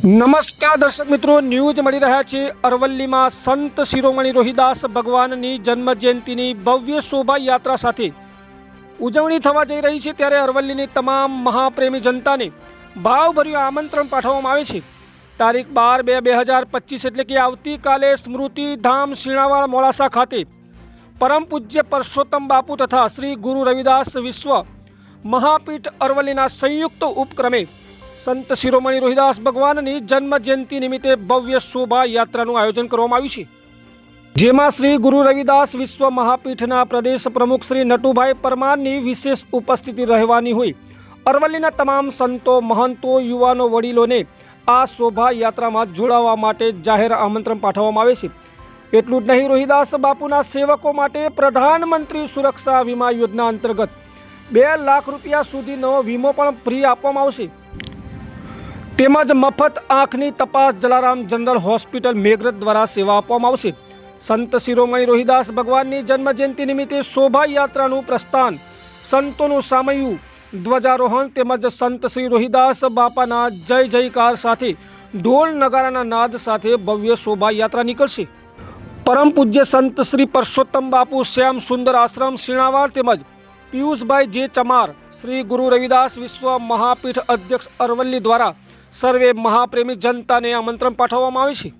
નમસ્કાર દર્શક મિત્રો, ન્યૂઝ મળી રહ્યા છે. અરવલ્લીમાં સંત શિરોમણી રોહિદાસ ભગવાનની જન્મજયંતિની ભવ્ય શોભાયાત્રા સાથે ઉજવણી થવા જઈ રહી છે. ત્યારે અરવલ્લીની તમામ મહાપ્રેમી જનતાને ભાવભર્યું આમંત્રણ પાઠવવામાં આવે છે. તારીખ બાર બે બે હજાર પચીસ એટલે કે આવતીકાલે સ્મૃતિ ધામ શીણાવાળ મોડાસા ખાતે પરમ પૂજ્ય પરસોત્તમ બાપુ તથા શ્રી ગુરુ રવિદાસ વિશ્વ મહાપીઠ અરવલ્લીના સંયુક્ત ઉપક્રમે સંત શિરોમણી રોહિદાસ ભગવાનની જન્મ જયંતિ નિમિત્તે ભવ્ય શોભા યાત્રાનું આયોજન કરવામાં આવ્યું છે. જેમાં શ્રી ગુરુ રવિદાસ વિશ્વ મહાપીઠના પ્રદેશ પ્રમુખ શ્રી નટુભાઈ પરમારની વિશેષ ઉપસ્થિતિ રહેવાની હોય. અરવલ્લીના તમામ સંતો, મહંતો, યુવાનો, વડીલોને આ શોભાયાત્રામાં જોડાવા માટે જાહેર આમંત્રણ પાઠવવામાં આવે છે. એટલું જ નહીં, રોહિદાસ બાપુના સેવકો માટે પ્રધાનમંત્રી સુરક્ષા વીમા યોજના અંતર્ગત બે લાખ રૂપિયા સુધીનો વીમો પણ ફ્રી આપવામાં આવશે. તેમજ મફત આંખની તપાસ જલારામ જનરલ હોસ્પિટલ મેઘરજ દ્વારા સેવા આપવામાં આવશે. સંત શિરોમણી રોહિદાસ ભગવાનની જન્મજયંતિ નિમિત્તે શોભાયાત્રાનું પ્રસ્થાન. સંતોનું સામયું, ધ્વજારોહણ તેમજ સંત શ્રી રોહિદાસ બાપાના જય જયકાર સાથે ઢોલ નગારાના નાદ સાથે ભવ્ય શોભાયાત્રા નીકળશે. પરમ પૂજ્ય સંત શ્રી પરસોત્તમ બાપુ શ્યામ સુંદર આશ્રમ શિણાવાડ તેમજ પિયુષભાઈ જે ચમાર શ્રી ગુરુ રવિદાસ વિશ્વ મહાપીઠ અધ્યક્ષ અરવલ્લી દ્વારા સર્વે મહાપ્રેમી જનતાને આમંત્રણ પાઠવવામાં આવે છે.